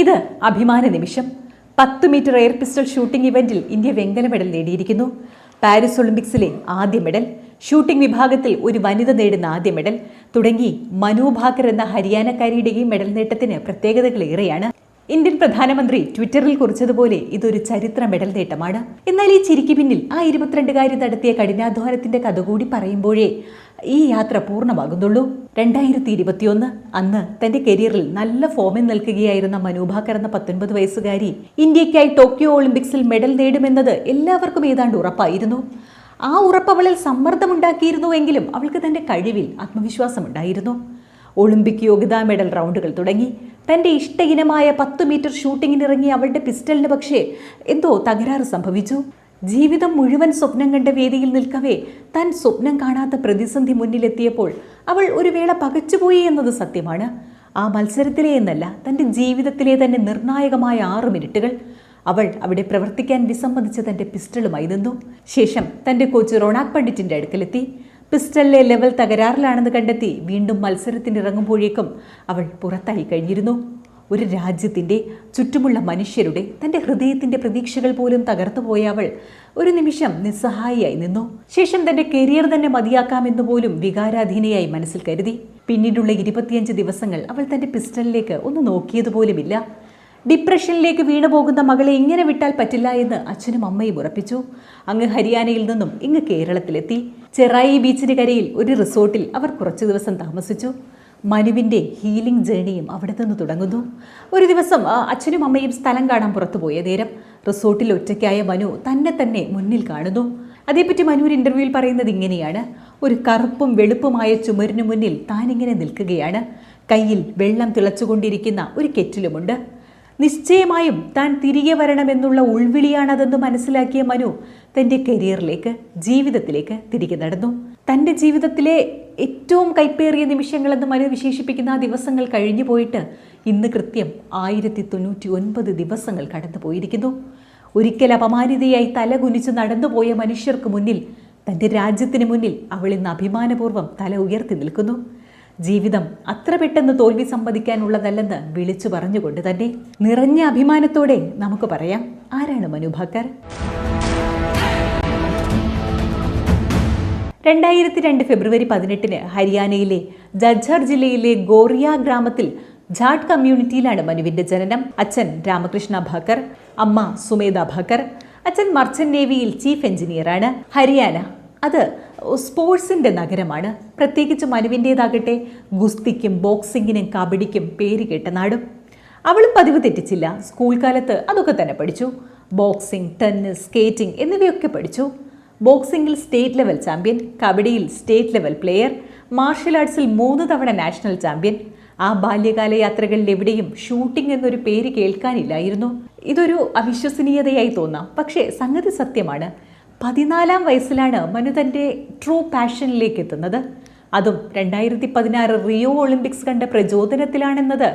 ഇത് അഭിമാന നിമിഷം. പത്ത് മീറ്റർ എയർ പിസ്റ്റൾ ഷൂട്ടിംഗ് ഇവന്റിൽ ഇന്ത്യ വെങ്കല മെഡൽ നേടിയിരിക്കുന്നു. പാരീസ് ഒളിമ്പിക്സിലെ ആദ്യ മെഡൽ ഷൂട്ടിംഗ് വിഭാഗത്തിൽ ഒരു വനിത നേടുന്ന ആദ്യ മെഡൽ തുടങ്ങി മനു ഭാക്കർ എന്ന ഹരിയാനക്കാരിയുടെയും മെഡൽ നേട്ടത്തിന് പ്രത്യേകതകൾ ഏറെയാണ്. ഇന്ത്യൻ പ്രധാനമന്ത്രി ട്വിറ്ററിൽ കുറിച്ചതുപോലെ ഇതൊരു ചരിത്ര മെഡൽ നേട്ടമാണ്. എന്നാൽ ഈ ചിരിക്ക് പിന്നിൽ ആ ഇരുപത്തിരണ്ടുകാരി നടത്തിയ കഠിനാധ്വാനത്തിന്റെ കഥ കൂടി പറയുമ്പോഴേ ഈ യാത്ര പൂർണമാകുന്നുള്ളൂ. രണ്ടായിരത്തി ഇരുപത്തിയൊന്ന് അന്ന് തന്റെ കരിയറിൽ നല്ല ഫോമിൽ നിൽക്കുകയായിരുന്ന മനൂഭാക്കർ എന്ന പത്തൊൻപത് വയസ്സുകാരി ഇന്ത്യക്കായി ടോക്കിയോ ഒളിമ്പിക്സിൽ മെഡൽ നേടുമെന്നത് എല്ലാവർക്കും ഏതാണ്ട് ഉറപ്പായിരുന്നു. ആ ഉറപ്പ് അവളിൽ സമ്മർദ്ദമുണ്ടാക്കിയിരുന്നുവെങ്കിലും അവൾക്ക് തന്റെ കഴിവിൽ ആത്മവിശ്വാസമുണ്ടായിരുന്നു. ഒളിമ്പിക് യോഗ്യതാ മെഡൽ റൗണ്ടുകൾ തുടങ്ങി. തന്റെ ഇഷ്ട ഇനമായ പത്ത് മീറ്റർ ഷൂട്ടിങ്ങിനിറങ്ങി അവളുടെ പിസ്റ്റലിന് പക്ഷേ എന്തോ തകരാറ് സംഭവിച്ചു. ജീവിതം മുഴുവൻ സ്വപ്നം കണ്ട വേദിയിൽ നിൽക്കവേ താൻ സ്വപ്നം കാണാത്ത പ്രതിസന്ധി മുന്നിലെത്തിയപ്പോൾ അവൾ ഒരു വേള പകച്ചുപോയി എന്നത് സത്യമാണ്. ആ മത്സരത്തിലെ എന്നല്ല തന്റെ ജീവിതത്തിലെ തന്നെ നിർണായകമായ ആറ് മിനിറ്റുകൾ. അവൾ അവിടെ പ്രവർത്തിക്കാൻ വിസമ്മതിച്ച തന്റെ പിസ്റ്റളുമായി നിന്നു. ശേഷം തന്റെ കോച്ച് റൊണാക് പണ്ഡിറ്റിന്റെ അടുക്കലെത്തി. പിസ്റ്റലിലെ ലെവൽ തകരാറിലാണെന്ന് കണ്ടെത്തി വീണ്ടും മത്സരത്തിനിറങ്ങുമ്പോഴേക്കും അവൾ പുറത്തായി കഴിഞ്ഞിരുന്നു. ഒരു രാജ്യത്തിന്റെ ചുറ്റുമുള്ള മനുഷ്യരുടെ തന്റെ ഹൃദയത്തിന്റെ പ്രതീക്ഷകൾ പോലും തകർത്തുപോയ അവൾ ഒരു നിമിഷം നിസ്സഹായിയായി നിന്നു. ശേഷം തന്റെ കരിയർ തന്നെ മതിയാക്കാമെന്ന് പോലും വികാരാധീനയായി മനസ്സിൽ കരുതി. പിന്നീടുള്ള ഇരുപത്തിയഞ്ച് ദിവസങ്ങൾ അവൾ തന്റെ പിസ്റ്റലിലേക്ക് ഒന്ന് നോക്കിയതുപോലുമില്ല. ഡിപ്രഷനിലേക്ക് വീണു പോകുന്ന മകളെ ഇങ്ങനെ വിട്ടാൽ പറ്റില്ല എന്ന് അച്ഛനും അമ്മയും ഉറപ്പിച്ചു. അങ്ങ് ഹരിയാനയിൽ നിന്നും ഇങ്ങ് കേരളത്തിലെത്തി. ചെറായി ബീച്ചിന് കരയിൽ ഒരു റിസോർട്ടിൽ അവർ കുറച്ചു ദിവസം താമസിച്ചു. മനുവിന്റെ ഹീലിംഗ് ജേണിയും അവിടെ നിന്ന് തുടങ്ങുന്നു. ഒരു ദിവസം അച്ഛനും അമ്മയും സ്ഥലം കാണാൻ പുറത്തുപോയ നേരം റിസോർട്ടിൽ ഒറ്റയ്ക്കായ മനു തന്നെ തന്നെ മുന്നിൽ കാണുന്നു. അതേപ്പറ്റി ഒരു ഇന്റർവ്യൂവിൽ പറയുന്നത് ഇങ്ങനെയാണ്. ഒരു കറുപ്പും വെളുപ്പുമായ ചുമരിനു മുന്നിൽ താനിങ്ങനെ നിൽക്കുകയാണ്. കയ്യിൽ വെള്ളം തിളച്ചുകൊണ്ടിരിക്കുന്ന ഒരു കെറ്റിലുമുണ്ട്. നിശ്ചയമായും താൻ തിരികെ വരണമെന്നുള്ള ഉൾവിളിയാണതെന്ന് മനസ്സിലാക്കിയ മനു തന്റെ കരിയറിലേക്ക് ജീവിതത്തിലേക്ക് തിരികെ നടന്നു. തന്റെ ജീവിതത്തിലെ ഏറ്റവും കൈപ്പേറിയ നിമിഷങ്ങളെന്ന് മനു വിശേഷിപ്പിക്കുന്ന ആ ദിവസങ്ങൾ കഴിഞ്ഞു പോയിട്ട് ഇന്ന് കൃത്യം ആയിരത്തി തൊണ്ണൂറ്റി ഒൻപത് ദിവസങ്ങൾ കടന്നു പോയിരിക്കുന്നു. ഒരിക്കൽ അപമാനിതയായി തലകുനിച്ച് നടന്നുപോയ മനുഷ്യർക്ക് മുന്നിൽ തന്റെ രാജ്യത്തിന് മുന്നിൽ അവൾ ഇന്ന് അഭിമാനപൂർവം തല ഉയർത്തി നിൽക്കുന്നു. ജീവിതം അത്ര പെട്ടെന്ന് തോൽവി സമ്മതിക്കാനുള്ളതല്ലെന്ന് വിളിച്ചു പറഞ്ഞുകൊണ്ട് തന്നെ നിറഞ്ഞ അഭിമാനത്തോടെ നമുക്ക് പറയാം. ആരാണ് മനുഭാക്കർ രണ്ടായിരത്തി രണ്ട് ഫെബ്രുവരി പതിനെട്ടിന് ഹരിയാനയിലെ ജജ്ജർ ജില്ലയിലെ ഗോറിയ ഗ്രാമത്തിൽ ജാട്ട് കമ്മ്യൂണിറ്റിയിലാണ് മനുവിന്റെ ജനനം. അച്ഛൻ രാമകൃഷ്ണ ഭാക്കർ അമ്മ സുമേധ ഭാക്കർ അച്ഛൻ മർച്ചന്റ് നേവിയിൽ ചീഫ് എഞ്ചിനീയറാണ് ഹരിയാന. അത് സ്പോർട്സിന്റെ നഗരമാണ്. പ്രത്യേകിച്ച് മനുവിന്റേതാകട്ടെ ഗുസ്തിക്കും ബോക്സിങ്ങിനും കബഡിക്കും പേര് കേട്ട നാടും. അവളും പതിവ് തെറ്റിച്ചില്ല. സ്കൂൾ കാലത്ത് അതൊക്കെ തന്നെ പഠിച്ചു. ബോക്സിംഗ് ടെന്നീസ് സ്കേറ്റിംഗ് എന്നിവയൊക്കെ പഠിച്ചു. ബോക്സിംഗിൽ സ്റ്റേറ്റ് ലെവൽ ചാമ്പ്യൻ കബഡിയിൽ സ്റ്റേറ്റ് ലെവൽ പ്ലെയർ മാർഷൽ ആർട്സിൽ മൂന്ന് തവണ നാഷണൽ ചാമ്പ്യൻ. ആ ബാല്യകാല യാത്രകളിൽ എവിടെയും ഷൂട്ടിംഗ് എന്നൊരു പേര് കേൾക്കാനില്ലായിരുന്നു. ഇതൊരു അവിശ്വസനീയതയായി തോന്നാം. പക്ഷേ സംഗതി സത്യമാണ്. പതിനാലാം വയസ്സിലാണ് മനു തന്റെ ട്രൂ പാഷനിലേക്ക് എത്തുന്നത്. അതും രണ്ടായിരത്തി പതിനാറ് റിയോ ഒളിമ്പിക്സ് കണ്ട പ്രചോദനത്തിലാണെന്നത്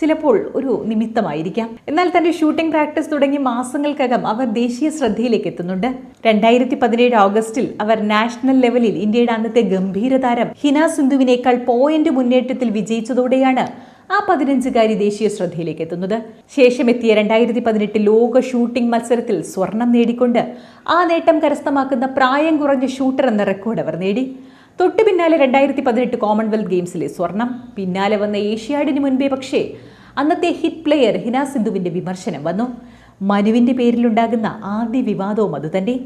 ചിലപ്പോൾ ഒരു നിമിത്തമായിരിക്കാം. എന്നാൽ തന്റെ ഷൂട്ടിംഗ് പ്രാക്ടീസ് തുടങ്ങി മാസങ്ങൾക്കകം അവർ ദേശീയ ശ്രദ്ധയിലേക്ക് എത്തുന്നുണ്ട്. രണ്ടായിരത്തി പതിനേഴ് ഓഗസ്റ്റിൽ അവർ നാഷണൽ ലെവലിൽ ഇന്ത്യയുടെ അന്നത്തെ ഗംഭീര താരം ഹിന സിന്ധുവിനേക്കാൾ പോയിന്റ് മുന്നേറ്റത്തിൽ വിജയിച്ചതോടെയാണ് ആ പതിനഞ്ചുകാരി ദേശീയ ശ്രദ്ധയിലേക്ക് എത്തുന്നത് ശേഷം എത്തിയ രണ്ടായിരത്തി പതിനെട്ട് ലോക ഷൂട്ടിംഗ് മത്സരത്തിൽ സ്വർണം നേടിക്കൊണ്ട് ആ നേട്ടം കരസ്ഥമാക്കുന്ന പ്രായം കുറഞ്ഞ ഷൂട്ടർ എന്ന റെക്കോർഡ് അവർ നേടി. തൊട്ടു പിന്നാലെ രണ്ടായിരത്തി പതിനെട്ട് കോമൺവെൽത്ത് ഗെയിംസിലെ സ്വർണം പിന്നാലെ വന്ന ഏഷ്യാഡിന് മുൻപേ പക്ഷേ അന്നത്തെ ഹിറ്റ് പ്ലെയർ ഹിനാ സിന്ധുവിന്റെ വിമർശനം വന്നു. മനുവിന്റെ പേരിലുണ്ടാകുന്ന ആദ്യ വിവാദവും അതുതന്നെ.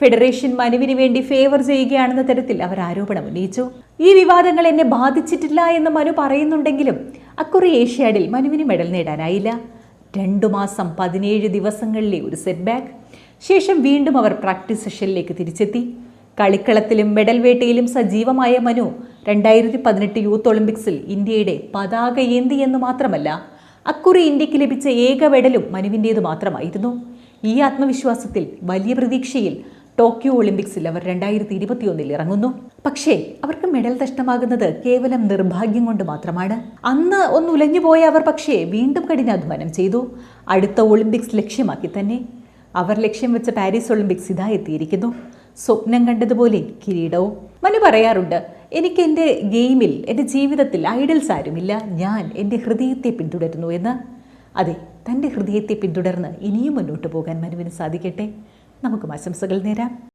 ഫെഡറേഷൻ മനുവിന് വേണ്ടി ഫേവർ ചെയ്യുകയാണെന്ന തരത്തിൽ അവർ ആരോപണം ഉന്നയിച്ചു. ഈ വിവാദങ്ങൾ എന്നെ ബാധിച്ചിട്ടില്ല എന്ന് മനു പറയുന്നുണ്ടെങ്കിലും അക്കുറി ഏഷ്യാഡിൽ മനുവിന് മെഡൽ നേടാനായില്ല. രണ്ടു മാസം പതിനേഴ് ദിവസങ്ങളിലെ ഒരു സെറ്റ് ബാക്ക് ശേഷം വീണ്ടും അവർ പ്രാക്ടീസ് സെഷനിലേക്ക് തിരിച്ചെത്തി. കളിക്കളത്തിലും മെഡൽ വേട്ടയിലും സജീവമായ മനു രണ്ടായിരത്തി പതിനെട്ട് യൂത്ത് ഒളിമ്പിക്സിൽ ഇന്ത്യയുടെ പതാക ഏന്തി എന്ന് മാത്രമല്ല അക്കുറി ഇന്ത്യയ്ക്ക് ലഭിച്ച ഏക മെഡലും മനുവിന്റേത് മാത്രമായിരുന്നു. ഈ ആത്മവിശ്വാസത്തിൽ വലിയ പ്രതീക്ഷയിൽ ടോക്കിയോ ഒളിമ്പിക്സിൽ അവർ രണ്ടായിരത്തി ഇരുപത്തിയൊന്നിൽ ഇറങ്ങുന്നു. പക്ഷേ അവർക്ക് മെഡൽ നഷ്ടമാകുന്നത് കേവലം നിർഭാഗ്യം കൊണ്ട് മാത്രമാണ്. അന്ന് ഒന്ന് ഉലഞ്ഞുപോയ അവർ പക്ഷേ വീണ്ടും കഠിനാധ്വാനം ചെയ്തു. അടുത്ത ഒളിമ്പിക്സ് ലക്ഷ്യമാക്കി തന്നെ. അവർ ലക്ഷ്യം വെച്ച പാരീസ് ഒളിമ്പിക്സ് ഇതാ എത്തിയിരിക്കുന്നു. സ്വപ്നം കണ്ടതുപോലെ കിരീടവും. മനു പറയാറുണ്ട് എനിക്ക് എന്റെ ഗെയിമിൽ എന്റെ ജീവിതത്തിൽ ഐഡൽസ് ആരുമില്ല. ഞാൻ എന്റെ ഹൃദയത്തെ പിന്തുടരുന്നു എന്ന്. അതെ തന്റെ ഹൃദയത്തെ പിന്തുടർന്ന് ഇനിയും മുന്നോട്ട് പോകാൻ മനുവിന് സാധിക്കട്ടെ. നമുക്കും ആശംസകൾ നേരാം.